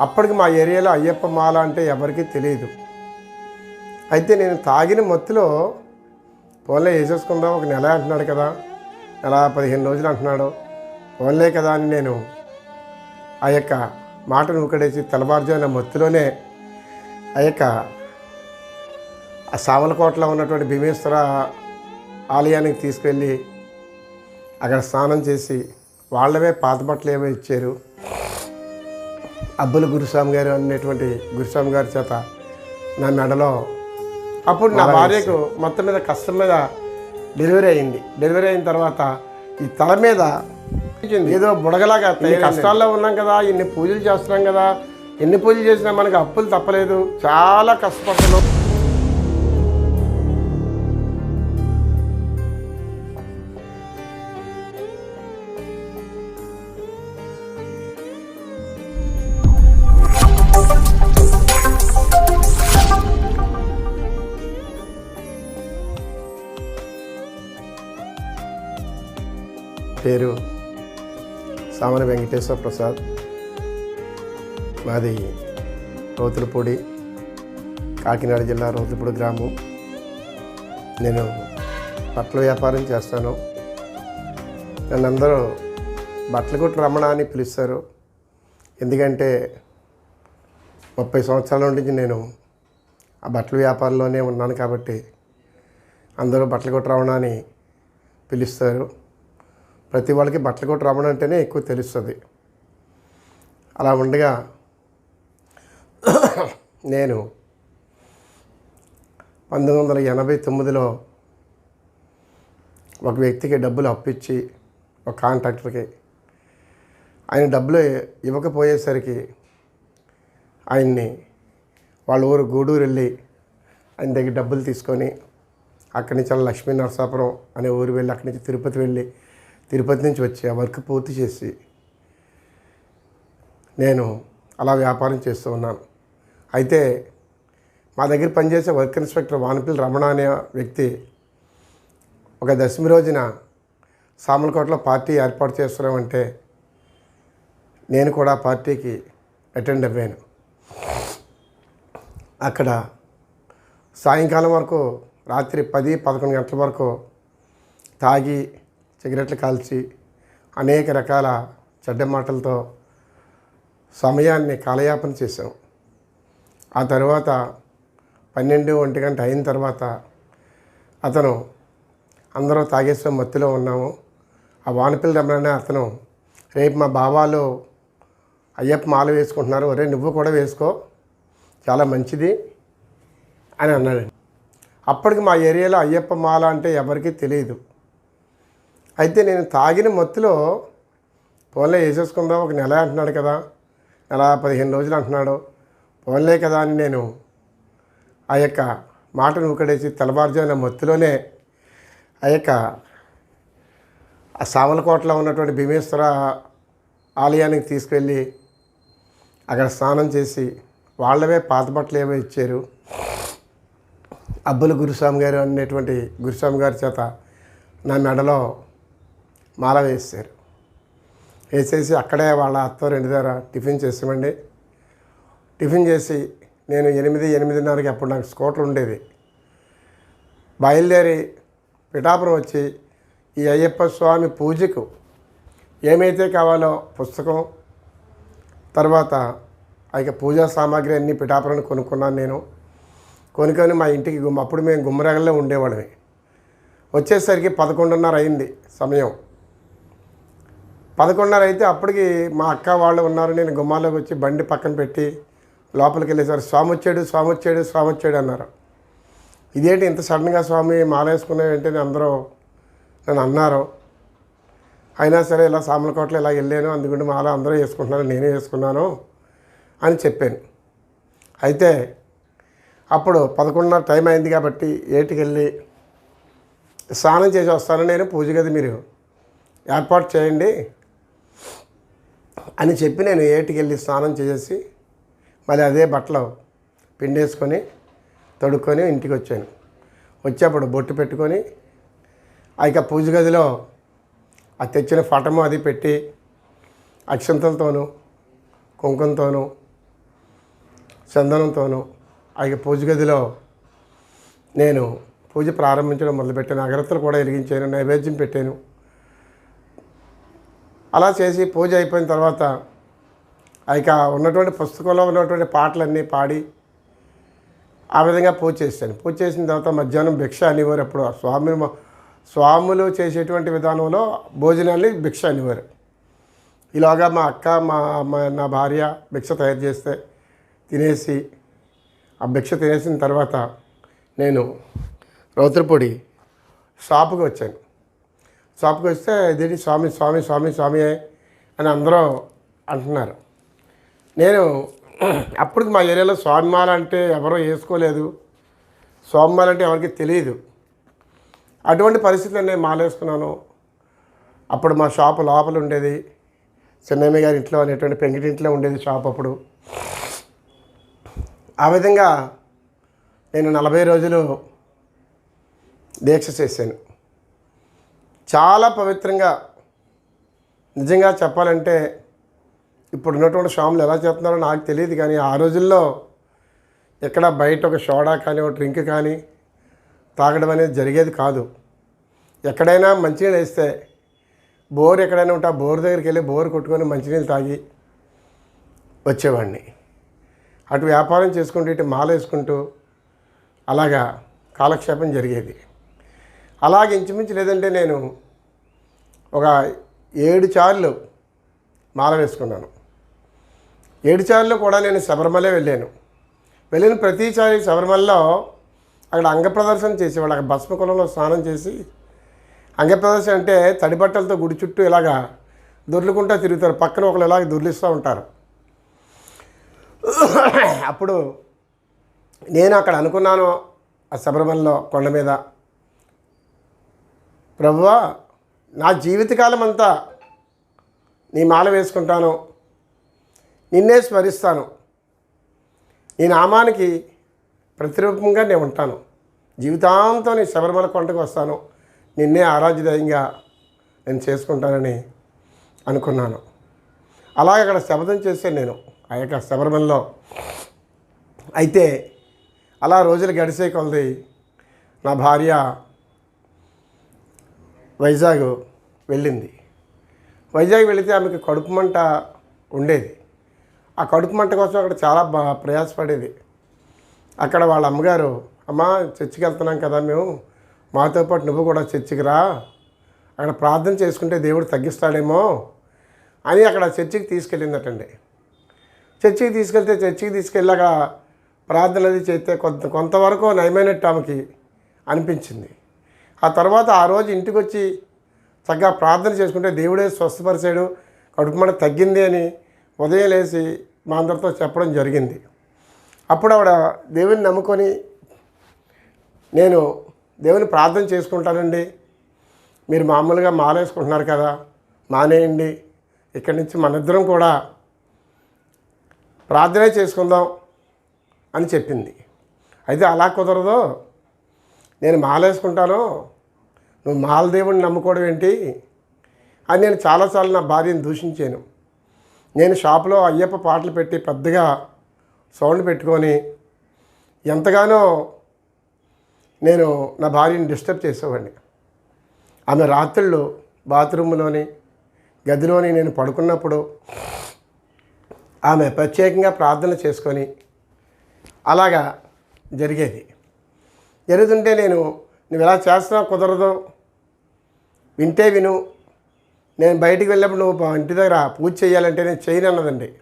అప్పటికి మా ఏరియాలో అయ్యప్ప మాల అంటే ఎవరికీ తెలియదు అయితే నేను తాగిన మత్తులో ఫోన్లే వేసేసుకుందాం ఒక నెల అంటున్నాడు కదా నెల పదిహేను రోజులు అంటున్నాడు ఫోన్లే కదా అని నేను ఆ యొక్క మాటను ఊకడేసి తెల్లవారుజామున మత్తులోనే ఆ యొక్క ఆ సామలకోటలో ఉన్నటువంటి భీమేశ్వర ఆలయానికి తీసుకెళ్ళి అక్కడ స్నానం చేసి వాళ్ళవే పాత బట్టలు ఏవో ఇచ్చారు. అబ్బుల గురుస్వామి గారు అనేటువంటి గురుస్వామి గారి చేత నా మెడలో అప్పుడు నా భార్యకు మొత్తం మీద కష్టం మీద డెలివరీ అయింది. డెలివరీ అయిన తర్వాత ఈ తల మీద ఏదో బుడగలాగా ఈ కష్టాల్లో ఉన్నాం కదా ఇన్ని పూజలు చేస్తున్నాం కదా ఎన్ని పూజలు చేసినా మనకి అప్పులు తప్పలేదు. చాలా కష్టపడుతున్నాం. సామన వెంకటేశ్వర ప్రసాద్ మాది రోతులపూడి కాకినాడ జిల్లా రోతులపూడి గ్రామం. నేను బట్టల వ్యాపారం చేస్తాను. నన్ను అందరూ బట్టల కొట్టు రమణ అని పిలుస్తారు. ఎందుకంటే ముప్పై సంవత్సరాల నుంచి నేను ఆ బట్టల వ్యాపారంలోనే ఉన్నాను కాబట్టి అందరూ బట్టల కొట్టు రమణ అని పిలుస్తారు. ప్రతి వాళ్ళకి బట్టలు కొట్టు రమణ అంటేనే ఎక్కువ తెలుస్తుంది. అలా ఉండగా నేను పంతొమ్మిది వందల ఎనభై తొమ్మిదిలో ఒక వ్యక్తికి డబ్బులు అప్పిచ్చి ఒక కాంట్రాక్టర్కి. ఆయన డబ్బులు ఇవ్వకపోయేసరికి ఆయన్ని వాళ్ళ ఊరు గూడూరు వెళ్ళి ఆయన దగ్గర డబ్బులు తీసుకొని అక్కడి నుంచి అలా లక్ష్మీ నరసాపురం అనే ఊరు వెళ్ళి అక్కడి నుంచి తిరుపతి వెళ్ళి తిరుపతి నుంచి వచ్చి ఆ వర్క్ పూర్తి చేసి నేను అలా వ్యాపారం చేస్తూ ఉన్నాను. అయితే మా దగ్గర పనిచేసే వర్క్ ఇన్స్పెక్టర్ వానపల్లి రమణ అనే వ్యక్తి ఒక దశమి రోజున సామలకోటలో పార్టీ ఏర్పాటు చేస్తున్నామంటే నేను కూడా పార్టీకి అటెండ్ అవ్వాను. అక్కడ సాయంకాలం వరకు రాత్రి పది పదకొండు గంటల వరకు తాగి సిగరెట్లు కాల్చి అనేక రకాల చెడ్డ మాటలతో సమయాన్ని కాలయాపన చేసాం ఆ తర్వాత పన్నెండు ఒంటి గంట అయిన తర్వాత అతను అందరూ తాగేశ్వరం మత్తులో ఉన్నాము. ఆ వానపిల్లి రమ్మనే అతను రేపు మా బావాలు అయ్యప్ప మాల వేసుకుంటున్నారు. ఒరే నువ్వు కూడా వేసుకో. చాలా మంచిది అని అన్నాడు అప్పటికి మా ఏరియాలో అయ్యప్ప మాల అంటే ఎవరికీ తెలియదు. అయితే నేను తాగిన మత్తులో పోన్లే వేసేసుకుందాం ఒక నెల అంటున్నాడు కదా నెల పదిహేను రోజులు అంటున్నాడు పోన్లే కదా అని నేను ఆ యొక్క మాటను ఊకడేసి తెల్లవారుజామున మత్తులోనే ఆ యొక్క ఆ సామలకోటలో ఉన్నటువంటి భీమేశ్వర ఆలయానికి తీసుకెళ్ళి అక్కడ స్నానం చేసి వాళ్ళవే పాత బట్టలు ఏవో ఇచ్చారు. అబ్బుల గురుస్వామి గారు అనేటువంటి గురుస్వామి గారి చేత నా మెడలో మాల వేసారు వేసేసి అక్కడే వాళ్ళ అత్తవారింటి దగ్గర టిఫిన్ చేసామండి టిఫిన్ చేసి నేను ఎనిమిది ఎనిమిదిన్నరకి అప్పుడు నాకు స్కూటర్ ఉండేది. బయలుదేరి పిఠాపురం వచ్చి ఈ అయ్యప్ప స్వామి పూజకు ఏమైతే కావాలో పుస్తకం తర్వాత ఆ యొక్క పూజా సామాగ్రి అన్నీ పిఠాపురం కొనుక్కున్నాను నేను. కొనుక్కొని మా ఇంటికి గుమ్మ అప్పుడు మేము గుమ్మరగల్లో ఉండేవాళ్ళమే. వచ్చేసరికి పదకొండున్నర అయింది సమయం. పదకొండున్నర అయితే అప్పటికి మా అక్క వాళ్ళు ఉన్నారు. నేను గుమ్మాలోకి వచ్చి బండి పక్కన పెట్టి లోపలికి వెళ్ళేసారు స్వామి వచ్చాడు స్వామి వచ్చాడు స్వామి వచ్చాడు అన్నారు. ఇదేంటి ఇంత సడన్గా స్వామి మాల వేసుకున్నావు అని అందరూ నన్ను అన్నారు. అయినా సరే ఇలా సామలకోటలో ఇలా వెళ్ళాను అందుకుంటే మాల అందరూ వేసుకుంటున్నారు నేనే వేసుకున్నాను అని చెప్పాను. అయితే అప్పుడు పదకొండున్నర టైం అయింది కాబట్టి ఏటికి వెళ్ళి స్నానం చేసి వస్తాను. నేను పూజ గది మీరు ఏర్పాటు చేయండి అని చెప్పి నేను ఏటికి వెళ్ళి స్నానం చేసేసి మళ్ళీ అదే బట్టలు పిండేసుకొని తొడుక్కొని ఇంటికి వచ్చాను. వచ్చేప్పుడు బొట్టు పెట్టుకొని ఇక పూజ గదిలో ఆ తెచ్చిన ఫటము అది పెట్టి అక్షంతలతోనూ కుంకుమతోనూ చందనంతోనూ ఆ పూజ గదిలో నేను పూజ ప్రారంభించడం మొదలుపెట్టాను. అగరత్తులు కూడా వెలిగించాను నైవేద్యం పెట్టాను. అలా చేసి పూజ అయిపోయిన తర్వాత ఇక ఉన్నటువంటి పుస్తకంలో ఉన్నటువంటి పాటలన్నీ పాడి ఆ విధంగా పూజ చేశాను. పూజ చేసిన తర్వాత మధ్యాహ్నం భిక్ష అనేవారు అప్పుడు స్వామి స్వాములు చేసేటువంటి విధానంలో భోజనాన్ని భిక్ష అనేవారు. ఇలాగా మా అక్క మా నా భార్య భిక్ష తయారు చేస్తే తినేసి ఆ భిక్ష తినేసిన తర్వాత నేను రౌతులపొడి షాపుకి వచ్చాను. షాప్కి వస్తే ఇదేంటి స్వామి స్వామి స్వామి స్వామి అని అందరూ అంటున్నారు. నేను అప్పుడు మా ఏరియాలో స్వామిమాల అంటే ఎవరో వేసుకోలేదు. స్వామిమాల అంటే ఎవరికి తెలియదు. అటువంటి పరిస్థితుల్లో నేను మాలేసుకున్నాను. అప్పుడు మా షాప్ లోపల ఉండేది. చిన్నమ్మ గారి ఇంట్లో అనేటువంటి పెంకిటింట్లో ఉండేది షాప్ అప్పుడు. ఆ విధంగా నేను నలభై రోజులు దీక్ష చేశాను. చాలా పవిత్రంగా నిజంగా చెప్పాలంటే ఇప్పుడు ఉన్నటువంటి స్వాములు ఎలా చేస్తున్నారో నాకు తెలియదు కానీ ఆ రోజుల్లో ఎక్కడ బయట ఒక సోడా కానీ ఒక డ్రింక్ కానీ తాగడం అనేది జరిగేది కాదు. ఎక్కడైనా మంచినీళ్ళు వేస్తే బోర్ ఎక్కడైనా ఉంటే ఆ బోర్ దగ్గరికి వెళ్ళి బోర్ కొట్టుకొని మంచినీళ్ళు తాగి వచ్చేవాడిని. అటు వ్యాపారం చేసుకుంటూ ఇటు మాల వేసుకుంటూ అలాగా కాలక్షేపం జరిగేది. అలాగే ఇంచుమించు లేదంటే నేను ఒక ఏడు చార్లు మాల వేసుకున్నాను. ఏడు చార్లు కూడా నేను శబరిమలే వెళ్ళాను. వెళ్ళిన ప్రతిసారి శబరిమలలో అక్కడ అంగ ప్రదర్శన చేసేవాళ్ళు అక్కడ భస్మ కులంలో స్నానం చేసి అంగ ప్రదర్శన అంటే తడి బట్టలతో గుడి చుట్టూ ఇలాగా దొర్లుకుంటూ తిరుగుతారు. పక్కన ఒకరు ఇలాగ దొర్లిస్తూ ఉంటారు. అప్పుడు నేను అక్కడ అనుకున్నాను ఆ శబరిమలలో కొండ మీద ప్రభువా నా జీవితకాలం అంతా నీ మాల వేసుకుంటాను. నిన్నే స్మరిస్తాను. నీ నామానికి ప్రతిరూపంగా నేను ఉంటాను. జీవితాంతం నీ శబరిమల కొండకు వస్తాను. నిన్నే ఆరాధ్యదయంగా నేను చేసుకుంటానని అనుకున్నాను. అలాగే అక్కడ శబదం చేశాను నేను ఆ యొక్క శబరిమలలో. అయితే అలా రోజులు గడిచే కొలది నా భార్య వైజాగ్ వెళ్ళింది. వైజాగ్ వెళితే ఆమెకి కడుపు మంట ఉండేది. ఆ కడుపు మంట కోసం అక్కడ చాలా బాగా ప్రయాసపడేది. అక్కడ వాళ్ళ అమ్మగారు అమ్మా చర్చికి వెళ్తున్నాం కదా మేము. మాతో పాటు నువ్వు కూడా చర్చికి రా. అక్కడ ప్రార్థన చేసుకుంటే దేవుడు తగ్గిస్తాడేమో అని అక్కడ చర్చికి తీసుకెళ్ళిందటండి. చర్చికి తీసుకెళ్తే చర్చికి తీసుకెళ్ళాక ప్రార్థన అది చేస్తే కొంత కొంతవరకు నయమైనట్టు ఆమెకి అనిపించింది. ఆ తర్వాత ఆ రోజు ఇంటికి వచ్చి చక్కగా ప్రార్థన చేసుకుంటే దేవుడే స్వస్థపరిచాడు కడుపు తగ్గింది అని ఉదయం లేచి మా అందరితో చెప్పడం జరిగింది. అప్పుడు ఆవిడ దేవుని నమ్ముకొని నేను దేవుని ప్రార్థన చేసుకుంటానండి మీరు మామూలుగా మాలేసుకుంటున్నారు కదా మానేయండి ఇక్కడి నుంచి మనిద్దరం కూడా ప్రార్థనే చేసుకుందాం అని చెప్పింది. అయితే అలా కుదరదో నేను మాలేసుకుంటాను? నువ్వు మాలదేవుని నమ్ముకోవడం ఏంటి? అని నేను చాలాసార్లు నా భార్యను దూషించాను. నేను షాప్లో అయ్యప్ప పాటలు పెట్టి పెద్దగా సౌండ్ పెట్టుకొని ఎంతగానో నేను నా భార్యని డిస్టర్బ్ చేసేవాడిని. ఆమె రాత్రుళ్ళు బాత్రూంలోని గదిలోని నేను పడుకున్నప్పుడు ఆమె ప్రత్యేకంగా ప్రార్థన చేసుకొని అలాగా జరిగేది. జరుగుతుంటే నేను నువ్వు ఎలా చేస్తున్నావు? కుదరదు. వింటే విను. నేను బయటికి వెళ్ళినప్పుడు నువ్వు ఇంటి దగ్గర పూజ చేయాలంటే నేను చేయను అన్నదండి.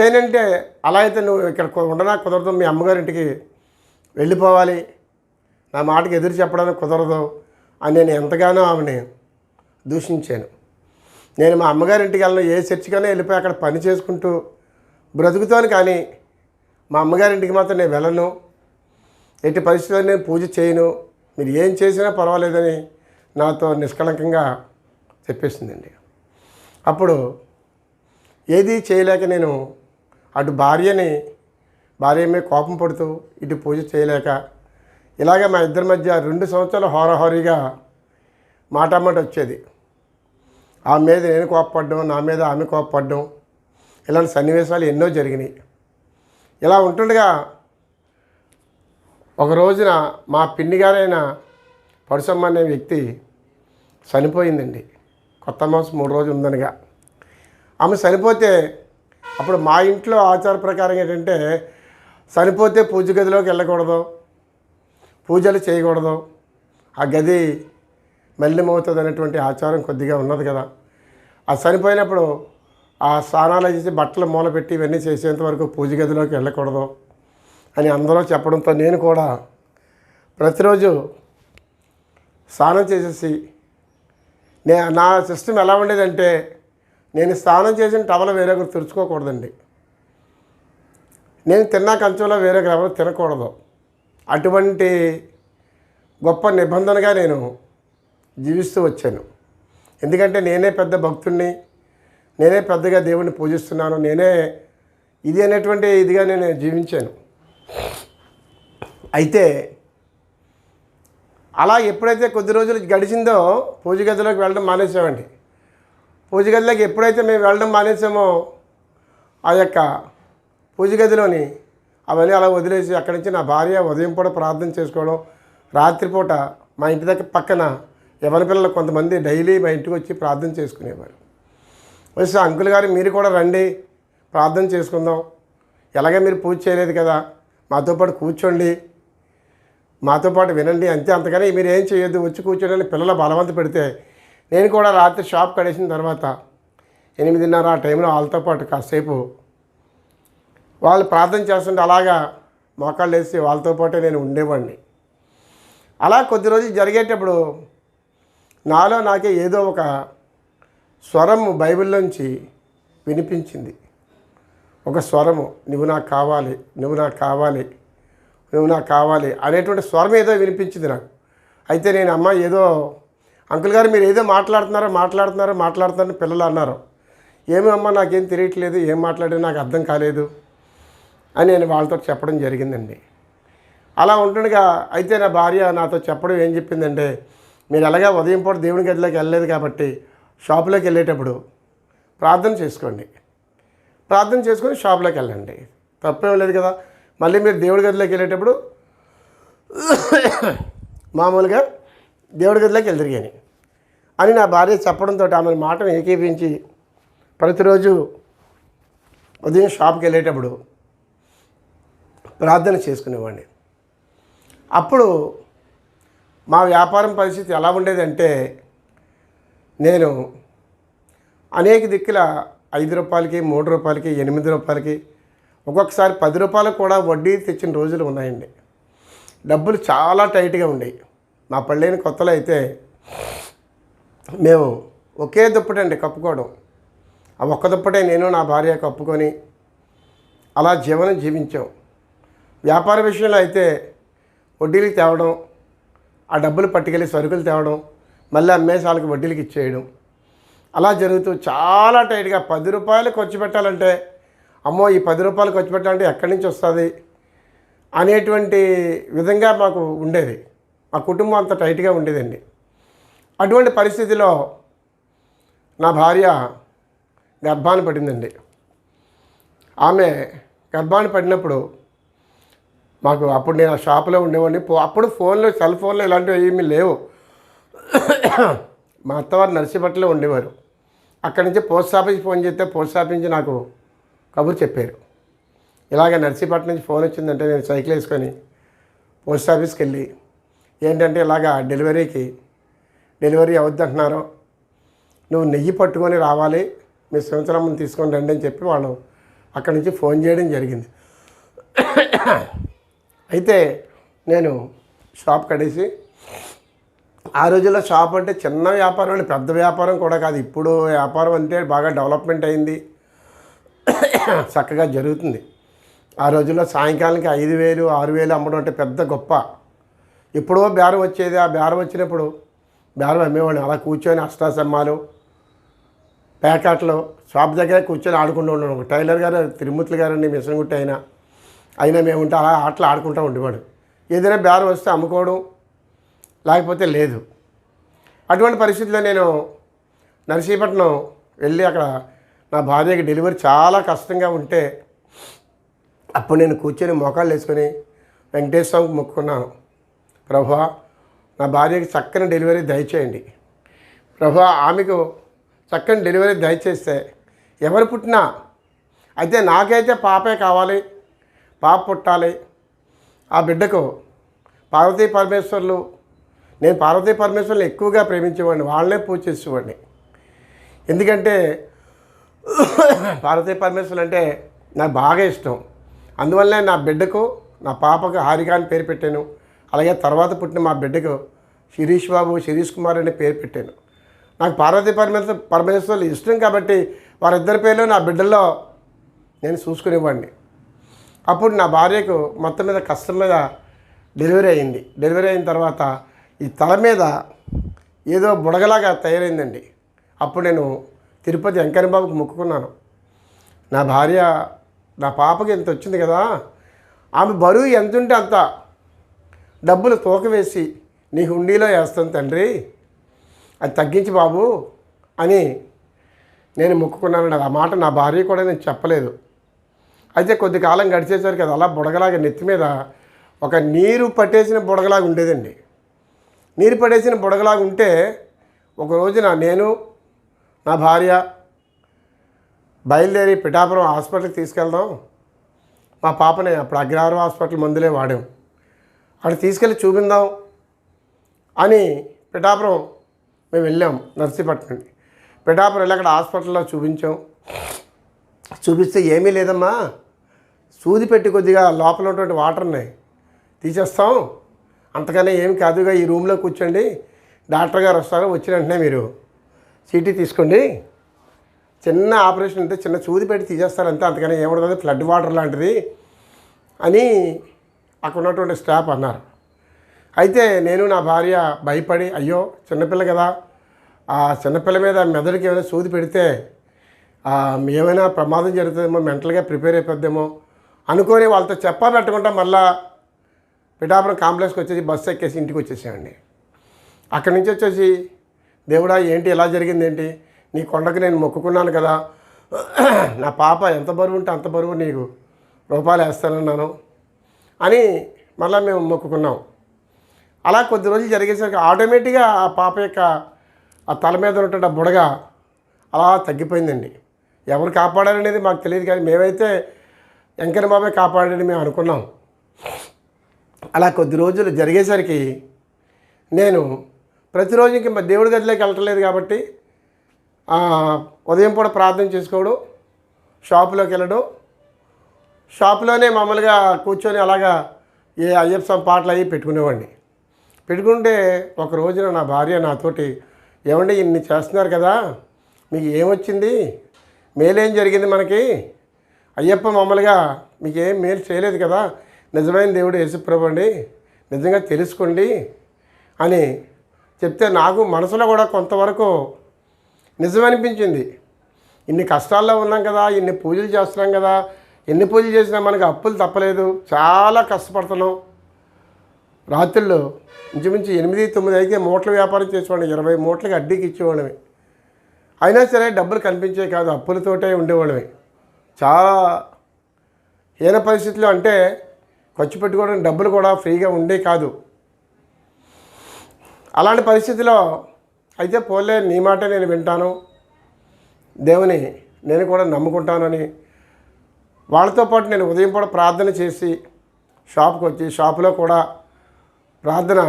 చేయనంటే అలా అయితే నువ్వు ఇక్కడ కు- ఉండనా? కుదరదు. మీ అమ్మగారింటికి వెళ్ళిపోవాలి. నా మాటకి ఎదురు చెప్పడానికి కుదరదు అని నేను ఎంతగానో ఆమెని దూషించాను. నేను మా అమ్మగారింటికి వెళ్ళను. ఏ చర్చికైనా వెళ్ళిపోయి అక్కడ పని చేసుకుంటూ బ్రతుకుతాను కానీ మా అమ్మగారింటికి మాత్రం నేను వెళ్ళను. ఎట్టి పరిస్థితుల్లో నేను పూజ చేయను. మీరు ఏం చేసినా పర్వాలేదని నాతో నిష్కళంకంగా చెప్పేసిందండి. అప్పుడు ఏది చేయలేక నేను అటు భార్యని భార్య మీద కోపం పడుతూ ఇటు పూజ చేయలేక ఇలాగే మా ఇద్దరి మధ్య రెండు సంవత్సరాలు హోరహోరీగా మాటామాట వచ్చేది. ఆమె మీద నేను కోపపడ్డం నా మీద ఆమె కోపపడ్డం ఇలాంటి సన్నివేశాలు ఎన్నో జరిగినాయి. ఇలా ఉంటుండగా ఒక రోజున మా పిన్ని గారైన పరుసమ్మ అనే వ్యక్తి చనిపోయిందండి. కొత్త మాసం మూడు రోజులు ఉందనిగా. ఆమె చనిపోతే అప్పుడు మా ఇంట్లో ఆచార ప్రకారం ఏంటంటే చనిపోతే పూజ గదిలోకి వెళ్ళకూడదు పూజలు చేయకూడదు. ఆ గది మలినమవుతుంది అనేటువంటి ఆచారం కొద్దిగా ఉన్నది కదా. ఆ చనిపోయినప్పుడు ఆ స్నానాలు చేసి బట్టలు మూలపెట్టి ఇవన్నీ చేసేంత వరకు పూజ గదిలోకి వెళ్ళకూడదు. అని అందరూ చెప్పడంతో నేను కూడా ప్రతిరోజు స్నానం చేసేసి నే నా సిస్టమ్ ఎలా ఉండేదంటే నేను స్నానం చేసిన టవల వేరొకరు తుడుచుకోకూడదండి. నేను తిన్నా కంచంలో వేరొకరు ఎవరు తినకూడదు. అటువంటి గొప్ప నిబంధనగా నేను జీవిస్తూ వచ్చాను. ఎందుకంటే నేనే పెద్ద భక్తుణ్ణి నేనే పెద్దగా దేవుణ్ణి పూజిస్తున్నాను నేనే ఇది అనేటువంటి ఇదిగా నేను జీవించాను. అయితే అలా ఎప్పుడైతే కొద్ది రోజులు గడిచిందో పూజ గదిలోకి వెళ్ళడం మానేసామండి. పూజ గదిలోకి ఎప్పుడైతే మేము వెళ్ళడం మానేసామో ఆ యొక్క పూజ గదిలోని అవన్నీ అలా వదిలేసి అక్కడి నుంచి నా భార్య ఉదయం పూట ప్రార్థన చేసుకోవడం రాత్రిపూట మా ఇంటి దగ్గర పక్కన ఎవరి పిల్లలు కొంతమంది డైలీ మా ఇంటికి వచ్చి ప్రార్థన చేసుకునేవారు. వచ్చి అంకుల్ గారు మీరు కూడా రండి ప్రార్థన చేసుకుందాం. ఎలాగే మీరు పూజ చేయలేదు కదా? మాతో పాటు కూర్చోండి. మాతో పాటు వినండి. అంతే అంతగానే మీరు ఏం చేయొద్దు. వచ్చి కూర్చోండి. అని పిల్లల బలవంత పెడితే నేను కూడా రాత్రి షాప్ కడేసిన తర్వాత ఎనిమిదిన్నర ఆ టైంలో వాళ్ళతో పాటు కాసేపు వాళ్ళు ప్రార్థన చేస్తుంటే అలాగా మోకాళ్ళు వేసి వాళ్ళతో పాటే నేను ఉండేవాడిని. అలా కొద్ది రోజులు జరిగేటప్పుడు నాలో నాకే ఏదో ఒక స్వరం బైబిల్లోంచి వినిపించింది. ఒక స్వరము నువ్వు నాకు కావాలి నువ్వు నాకు కావాలి నువ్వు నాకు కావాలి అనేటువంటి స్వరం ఏదో వినిపించింది నాకు. అయితే నేను అమ్మ ఏదో అంకుల్ గారు మీరు ఏదో మాట్లాడుతున్నారో మాట్లాడుతున్నారో మాట్లాడుతున్నారని పిల్లలు అన్నారు. ఏమి అమ్మ నాకేం తెలియట్లేదు ఏం మాట్లాడే నాకు అర్థం కాలేదు అని నేను వాళ్ళతో చెప్పడం జరిగిందండి. అలా ఉంటుండగా అయితే నా భార్య నాతో చెప్పడం ఏం చెప్పిందంటే మీరు ఎలాగా ఉదయం పూట దేవుని గదిలోకి వెళ్ళలేదు కాబట్టి షాపులోకి వెళ్ళేటప్పుడు ప్రార్థన చేసుకోండి. ప్రార్థన చేసుకొని షాప్లోకి వెళ్ళండి. తప్పేం లేదు కదా. మళ్ళీ మీరు దేవుడి గదిలోకి వెళ్ళేటప్పుడు మామూలుగా దేవుడి గదిలోకి వెళ్దిరిగాని అని నా భార్య చెప్పడంతో ఆమె మాటను ఏకీపించి ప్రతిరోజు ఉదయం షాప్కి వెళ్ళేటప్పుడు ప్రార్థన చేసుకునేవాడిని. అప్పుడు మా వ్యాపారం పరిస్థితి ఎలా ఉండేదంటే నేను అనేక దిక్కుల ఐదు రూపాయలకి మూడు రూపాయలకి ఎనిమిది రూపాయలకి ఒక్కొక్కసారి పది రూపాయలకు కూడా వడ్డీ తెచ్చిన రోజులు ఉన్నాయండి. డబ్బులు చాలా టైట్గా ఉండేవి మా పళ్ళైన కొత్తలో అయితే మేము ఒకే దుప్పటండి కప్పుకోవడం. ఆ ఒక్క దుప్పటే నేను నా భార్య కప్పుకొని అలా జీవనం జీవించాం. వ్యాపార విషయంలో అయితే వడ్డీలకి తేవడం ఆ డబ్బులు పట్టుకెళ్ళి సరుకులు తేవడం మళ్ళీ అమ్మేసాలకు వడ్డీలకి ఇచ్చేయడం అలా జరుగుతూ చాలా టైట్గా పది రూపాయలు ఖర్చు పెట్టాలంటే అమ్మో ఈ పది రూపాయలు ఖర్చు పెట్టాలంటే ఎక్కడి నుంచి వస్తుంది? అనేటువంటి విధంగా మాకు ఉండేది. మా కుటుంబం అంత టైట్గా ఉండేదండి. అటువంటి పరిస్థితిలో నా భార్య గర్భాన్ని పడిందండి. ఆమె గర్భాన్ని పడినప్పుడు మాకు అప్పుడు నేను ఆ షాపులో ఉండేవాడిని. పో- అప్పుడు ఫోన్లో సెల్ ఫోన్లో ఇలాంటివి ఏమీ లేవు. మా అత్తవారు నర్సీపట్లో ఉండేవారు. అక్కడి నుంచి పోస్ట్ ఆఫీస్ ఫోన్ చేస్తే పోస్ట్ ఆఫీస్ నుంచి నాకు కబురు చెప్పారు. ఇలాగ నర్సీపట్నం నుంచి ఫోన్ వచ్చిందంటే నేను సైకిల్ వేసుకొని పోస్ట్ ఆఫీస్కి వెళ్ళి ఏంటంటే ఇలాగా డెలివరీకి డెలివరీ అవుద్దంటున్నారు. నువ్వు నెయ్యి పట్టుకొని రావాలి మీ సంవత్సరం తీసుకొని రండి అని చెప్పి వాళ్ళు అక్కడి నుంచి ఫోన్ చేయడం జరిగింది. అయితే నేను షాప్ కడేసి ఆ రోజుల్లో షాప్ అంటే చిన్న వ్యాపారం అండి పెద్ద వ్యాపారం కూడా కాదు. ఇప్పుడు వ్యాపారం అంటే బాగా డెవలప్మెంట్ అయింది. చక్కగా జరుగుతుంది. ఆ రోజుల్లో సాయంకాలానికి ఐదు వేలు ఆరు వేలు అమ్మడం అంటే పెద్ద గొప్ప. ఎప్పుడో బేరం వచ్చేది. ఆ బేరం వచ్చినప్పుడు బేరం అమ్మేవాడిని అలా కూర్చొని అష్టాసమ్మాలు ప్యాకెట్లు షాప్ దగ్గర కూర్చొని ఆడుకుంటూ ఉన్నాడు ఒక టైలర్ గారు తిరుమూర్తులు గారండి మిషన్ గుట్టి అయినా. అయినా మేము ఉంటే అలా ఆటలు ఆడుకుంటూ ఉండేవాడు ఏదైనా బేరం వస్తే అమ్ముకోవడం లేకపోతే లేదు. అటువంటి పరిస్థితిలో నేను నర్సీపట్నం వెళ్ళి అక్కడ నా భార్యకి డెలివరీ చాలా కష్టంగా ఉంటే అప్పుడు నేను కూర్చొని మోకాళ్ళు వేసుకొని వెంకటేశ్వర స్వామికి మొక్కుకున్నాను. ప్రభా నా భార్యకి చక్కని డెలివరీ దయచేయండి. ప్రభా ఆమెకు చక్కని డెలివరీ దయచేస్తే ఎవరు పుట్టినా అయితే నాకైతే పాపే కావాలి పాప పుట్టాలి. ఆ బిడ్డకు పార్వతీ పరమేశ్వర్లు నేను పార్వతీ పరమేశ్వర్లు ఎక్కువగా ప్రేమించేవాడిని వాళ్ళనే పూజ చేసేవాడిని. ఎందుకంటే పార్వతీ పరమేశ్వరులు అంటే నాకు బాగా ఇష్టం. అందువల్లనే నా బిడ్డకు నా పాపకు హారిక అని పేరు పెట్టాను. అలాగే తర్వాత పుట్టిన మా బిడ్డకు శిరీష్ బాబు శిరీష్ కుమార్ అని పేరు పెట్టాను. నాకు పార్వతీ పరమేశ్వర పరమేశ్వరులు ఇష్టం కాబట్టి వారిద్దరి పేర్లు నా బిడ్డల్లో నేను చూసుకునేవాడిని. అప్పుడు నా భార్యకు మొత్తం మీద కష్టం మీద డెలివరీ అయింది. డెలివరీ అయిన తర్వాత ఈ తల మీద ఏదో బుడగలాగా తయారైందండి. అప్పుడు నేను తిరుపతి వెంకరి బాబుకు మొక్కుకున్నాను. నా భార్య నా పాపకి ఎంత వచ్చింది కదా? ఆమె బరువు ఎంత ఉంటే అంత. డబ్బులు తూకవేసి నీ హుండీలో వేస్తాను తండ్రి. అది తగ్గించి బాబు అని నేను మొక్కుకున్నాను ఆ మాట నా భార్య కూడా నేను చెప్పలేదు. అయితే కొద్ది కాలం గడిచేసరికి అది అలా బుడగలాగా నెత్తి మీద ఒక నీరు పట్టేసిన బుడగలాగా ఉండేదండి. నీరు పడేసిన బుడగలాగా ఉంటే ఒక రోజున నేను నా భార్య బయలుదేరి పిఠాపురం హాస్పిటల్కి తీసుకెళ్దాం. మా పాపని అప్పుడు అగ్రహారం హాస్పిటల్ మందులే వాడాం. అక్కడ తీసుకెళ్ళి చూపిందాం అని పిఠాపురం మేము వెళ్ళాం నర్సీపట్నం పిఠాపురం వెళ్ళి అక్కడ హాస్పిటల్లో చూపించాం. చూపిస్తే ఏమీ లేదమ్మా. సూది పెట్టి కొద్దిగా లోపల ఉన్నటువంటి వాటర్ని తీసేస్తాం. అంతకనే ఏమి కాదుగా ఈ రూమ్లో కూర్చోండి. డాక్టర్ గారు వస్తారు? వచ్చిన వెంటనే మీరు సీటీ తీసుకోండి. చిన్న ఆపరేషన్ అంటే చిన్న సూది పెట్టి తీసేస్తారు అంతే అంతకనే ఏముండదు. ఫ్లడ్ వాటర్ లాంటిది అని అక్కడ ఉన్నటువంటి స్టాఫ్ అన్నారు. అయితే నేను నా భార్య భయపడి అయ్యో చిన్నపిల్ల కదా. ఆ చిన్నపిల్ల మీద మెదడుకి ఏమైనా సూది పెడితే ఏమైనా ప్రమాదం జరుగుతుందేమో మెంటల్గా ప్రిపేర్ అయిపోద్దేమో అనుకొని వాళ్ళతో చెప్పా పెట్టకుండా మళ్ళా పిఠాపురం కాంప్లెక్స్కి వచ్చేసి బస్సు ఎక్కేసి ఇంటికి వచ్చేసామండి అక్కడి నుంచి వచ్చేసి దేవుడా ఏంటి? ఎలా జరిగింది ఏంటి? నీ కొండకు నేను మొక్కుకున్నాను కదా. నా పాప ఎంత బరువు ఉంటే అంత బరువు నీకు. రూపాయలు వేస్తానన్నాను అని మళ్ళీ మేము మొక్కుకున్నాం. అలా కొద్ది రోజులు జరిగేసరికి ఆటోమేటిక్గా ఆ పాప యొక్క ఆ తల మీద ఉన్నటువంటి బుడగ అలా తగ్గిపోయిందండి. ఎవరు కాపాడారనేది మాకు తెలియదు కానీ మేమైతే వెంకన్న బాబాయ్ కాపాడని మేము అనుకున్నాం. అలా కొద్ది రోజులు జరిగేసరికి నేను ప్రతిరోజు ఇంక దేవుడి గదిలోకి వెళ్ళట్లేదు కాబట్టి ఉదయం పూట ప్రార్థన చేసుకోవడం షాపులోకి వెళ్ళడం షాపులోనే మామూలుగా కూర్చొని అలాగా ఏ అయ్యప్ప స్వామి పాటలు అవి పెట్టుకునేవాడిని. పెట్టుకుంటే ఒక రోజున నా భార్య నాతోటి ఏమండి ఇన్ని చేస్తున్నారు కదా మీకు ఏమొచ్చింది? మేలేం జరిగింది మనకి? అయ్యప్ప మామూలుగా మీకు ఏం మేలు చేయలేదు కదా నిజమైన దేవుడు యేసుప్రభు అండి. నిజంగా తెలుసుకోండి అని చెప్తే నాకు మనసులో కూడా కొంతవరకు నిజమనిపించింది. ఇన్ని కష్టాల్లో ఉన్నాం కదా ఇన్ని పూజలు చేస్తున్నాం కదా ఎన్ని పూజలు చేసినా మనకు అప్పులు తప్పలేదు. చాలా కష్టపడుతున్నాం. రాత్రుల్లో ఇంచుమించు ఎనిమిది తొమ్మిది అయితే మూటల వ్యాపారం చేసేవాడిని. ఇరవై మూటలకి అడ్డీకి ఇచ్చేవాళ్ళమే అయినా సరే డబ్బులు కనిపించే కాదు అప్పులతోటే ఉండేవాళ్ళమే చాలా హీన పరిస్థితులు అంటే ఖర్చు పెట్టుకోవడానికి డబ్బులు కూడా ఫ్రీగా ఉండే కాదు. అలాంటి పరిస్థితిలో అయితే పోలే నీ మాట నేను వింటాను. దేవుని నేను కూడా నమ్ముకుంటానని వాళ్ళతో పాటు నేను ఉదయం కూడా ప్రార్థన చేసి షాప్కి వచ్చి షాపులో కూడా ప్రార్థన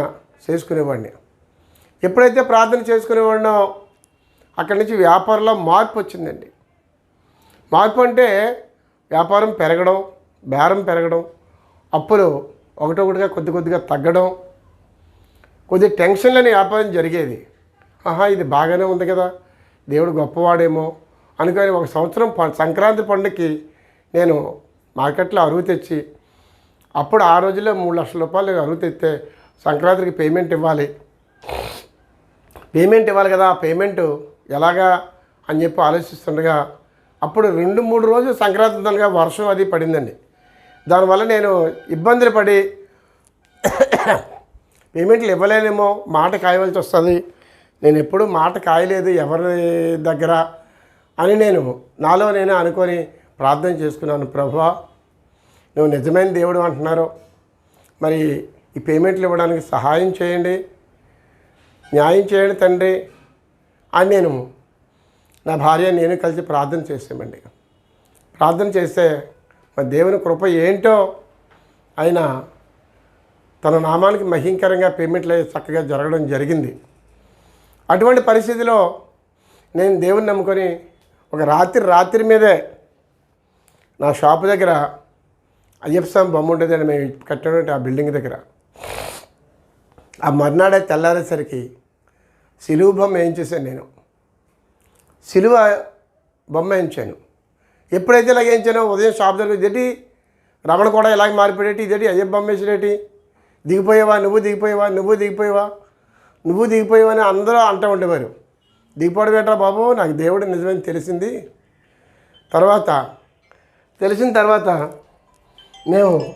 చేసుకునేవాడిని. ఎప్పుడైతే ప్రార్థన చేసుకునేవాడినో అక్కడి నుంచి వ్యాపారంలో మార్పు వచ్చిందండి. మార్పు అంటే వ్యాపారం పెరగడం బేరం పెరగడం అప్పులు ఒకటొకటిగా కొద్ది కొద్దిగా తగ్గడం కొద్ది టెన్షన్లని వ్యాపారం జరిగేది. ఆహా ఇది బాగానే ఉంది కదా దేవుడు గొప్పవాడేమో అనుకొని ఒక సంవత్సరం ప- సంక్రాంతి పండుగకి నేను మార్కెట్లో అరువు తెచ్చి అప్పుడు ఆ రోజుల్లో మూడు లక్షల రూపాయలు నేను అరువు తెస్తే సంక్రాంతికి పేమెంట్ ఇవ్వాలి. పేమెంట్ ఇవ్వాలి కదా ఆ పేమెంట్ ఎలాగా అని చెప్పి ఆలోచిస్తుండగా అప్పుడు రెండు మూడు రోజులు సంక్రాంతి దానిగా వర్షం అది పడిందండి. దానివల్ల నేను ఇబ్బందులు పడి పేమెంట్లు ఇవ్వలేనేమో మాట కాయవలసి వస్తుంది. నేను ఎప్పుడు మాట కాయలేదు ఎవరి దగ్గర అని నేను నాలో నేను అనుకొని ప్రార్థన చేసుకున్నాను ప్రభా నువ్వు నిజమైన దేవుడు అంటున్నారు. మరి ఈ పేమెంట్లు ఇవ్వడానికి సహాయం చేయండి న్యాయం చేయండి తండ్రి అని నేను నా భార్య నేను కలిసి ప్రార్థన చేసామండి. ప్రార్థన చేస్తే మరి దేవుని కృప ఏంటో ఆయన తన నామానికి మహింకరంగా పేమెంట్లు అయ్యి చక్కగా జరగడం జరిగింది. అటువంటి పరిస్థితిలో నేను దేవుని నమ్ముకొని ఒక రాత్రి రాత్రి మీదే నా షాపు దగ్గర అయ్యప్ప స్వామి బొమ్మ ఉండేదండి మేము కట్టినటువంటి ఆ బిల్డింగ్ దగ్గర. ఆ మర్నాడే తెల్లారేసరికి సిలువ బొమ్మ వేయించేసాను నేను. సిలువ బొమ్మ వేయించాను. ఎప్పుడైతే ఇలాగ ఏంచానో ఉదయం షాప్ దగ్గర ఇదేంటి? రమణ కూడా ఇలాగ మారిపోయేటి? ఇదేంటి అయ్యప్ప బొమ్మ వేసినటి దిగిపోయావా? నువ్వు దిగిపోయేవా? నువ్వు దిగిపోయావా? నువ్వు దిగిపోయేవా అని అందరూ అంటూ ఉండేవారు. దిగిపోవడం ఏంట్రా బాబు? నాకు దేవుడు నిజమని తెలిసింది. తర్వాత తెలిసిన తర్వాత మేము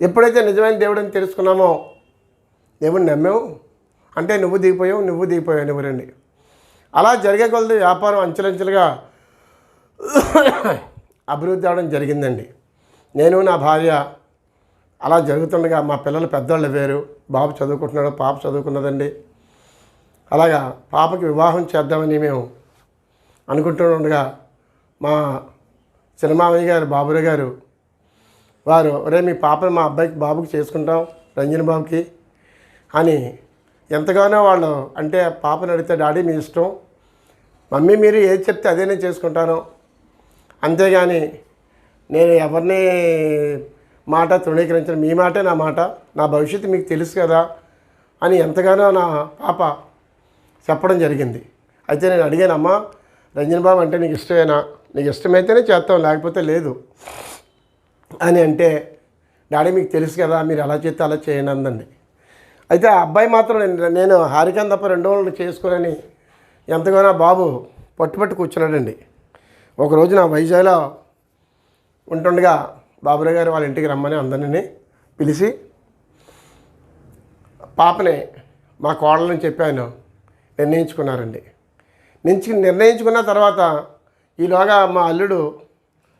ఎప్పుడైతే నిజమైన దేవుడని తెలుసుకున్నామో దేవుడిని నమ్మాము. అంటే నువ్వు దిగిపోయావు నువ్వు దిగిపోయావు ఎవరండి? అలా జరిగే కొలది వ్యాపారం అంచెలంచెలుగా అభివృద్ధి అవడం జరిగిందండి. నేను నా భార్య అలా జరుగుతుండగా మా పిల్లలు పెద్దవాళ్ళు వేరు. బాబు చదువుకుంటున్నాడు పాప చదువుకున్నదండి. అలాగా పాపకి వివాహం చేద్దామని మేము అనుకుంటుండగా మా చిన్నమామయ్య గారు బాబురావు గారు వారు ఒరే మీ పాపను మా అబ్బాయికి బాబుకి చేసుకుంటాం రంజన్ బాబుకి అని ఎంతగానో వాళ్ళు అంటే పాపను అడిగితే డాడీ మీ ఇష్టం. మమ్మీ మీరు ఏది చెప్తే అదే నేను చేసుకుంటాను. అంతేగాని నేను ఎవరిని మాట తృణీకరించిన మీ మాటే నా మాట నా భవిష్యత్తు మీకు తెలుసు కదా అని ఎంతగానో నా పాప చెప్పడం జరిగింది. అయితే నేను అడిగానమ్మా రంజన్ బాబు అంటే నీకు ఇష్టమేనా? నీకు ఇష్టమైతేనే చేస్తాం లేకపోతే లేదు. అని అంటే డాడీ మీకు తెలుసు కదా మీరు అలా చేస్తే అలా చేయండి అందండి. అయితే ఆ అబ్బాయి మాత్రం నేను నేను హారికన్ తప్ప రెండో వాళ్ళు చేసుకోనని ఎంతగానో బాబు పట్టుపట్టు కూర్చున్నాడండి. ఒకరోజు నా వైజాగ్లో ఉంటుండగా బాబురావు గారు వాళ్ళ ఇంటికి రమ్మని అందరినీ పిలిచి పాపని మా కోడలని చెప్పాను నిర్ణయించుకున్నారండి. నుంచి నిర్ణయించుకున్న తర్వాత ఈలోగా మా అల్లుడు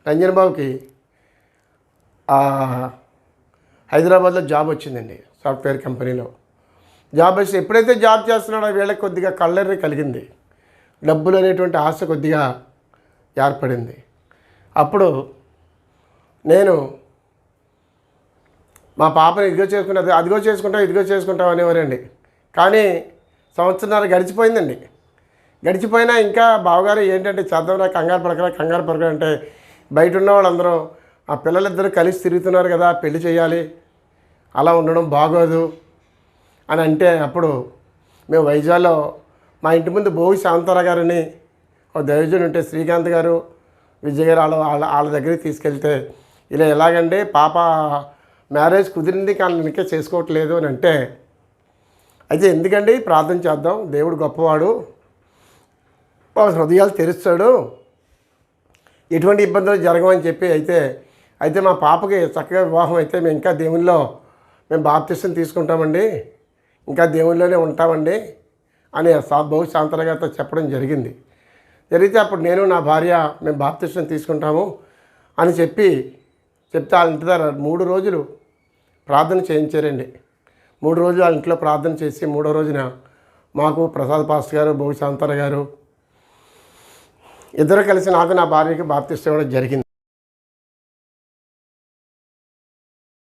రంజన్ బాబుకి హైదరాబాద్లో జాబ్ వచ్చిందండి సాఫ్ట్వేర్ కంపెనీలో. జాబ్ వచ్చి ఎప్పుడైతే జాబ్ చేస్తున్నాడో వీళ్ళకి కొద్దిగా కళ్ళర్ని కలిగింది. డబ్బులు అనేటువంటి ఆశ కొద్దిగా ఏర్పడింది. అప్పుడు నేను మా పాపని ఇదిగో చేసుకుంటా అదిగో చేసుకుంటాం ఇదిగో చేసుకుంటాం అనేవారండి. కానీ సంవత్సరాలు గడిచిపోయిందండి. గడిచిపోయినా ఇంకా బావగారు ఏంటంటే చేద్దాం కంగారు పడకరా కంగారు పడకరా అంటే బయట ఉన్న వాళ్ళందరూ ఆ పిల్లలిద్దరూ కలిసి తిరుగుతున్నారు కదా పెళ్ళి చేయాలి అలా ఉండడం బాగోదు అని అంటే అప్పుడు మేము వైజాగ్లో మా ఇంటి ముందు భోగి శాంతారా గారని ఒక దైవజన్ ఉంటే శ్రీకాంత్ గారు విజయ్ గారు వాళ్ళ వాళ్ళ వాళ్ళ దగ్గరికి తీసుకెళ్తే ఇలా ఎలాగండి పాప మ్యారేజ్ కుదిరింది కానీ ఇంకే చేసుకోవట్లేదు అని అంటే అయితే ఎందుకండి ప్రార్థన చేద్దాం? దేవుడు గొప్పవాడు. వాళ్ళ హృదయాలు తెరుస్తాడు. ఎటువంటి ఇబ్బందులు జరగవని చెప్పి అయితే అయితే మా పాపకి చక్కగా వివాహం అయితే మేము ఇంకా దేవుల్లో మేము బాప్తిష్టం తీసుకుంటామండి. ఇంకా దేవునిలోనే ఉంటామండి అని సా బహు చెప్పడం జరిగింది. జరిగితే అప్పుడు నేను నా భార్య మేము బాప్తిష్టం తీసుకుంటాము అని చెప్పి చెప్తే వాళ్ళ ఇంటి దగ్గర మూడు రోజులు ప్రార్థన చేయించారండి. మూడు రోజులు వాళ్ళ ఇంట్లో ప్రార్థన చేసి మూడో రోజున మాకు ప్రసాద్ పాస్టర్ గారు భోగి శాంతర గారు ఇద్దరు కలిసి నాకు నా భార్యకి బాప్తిష్టం ఇవ్వడం జరిగింది.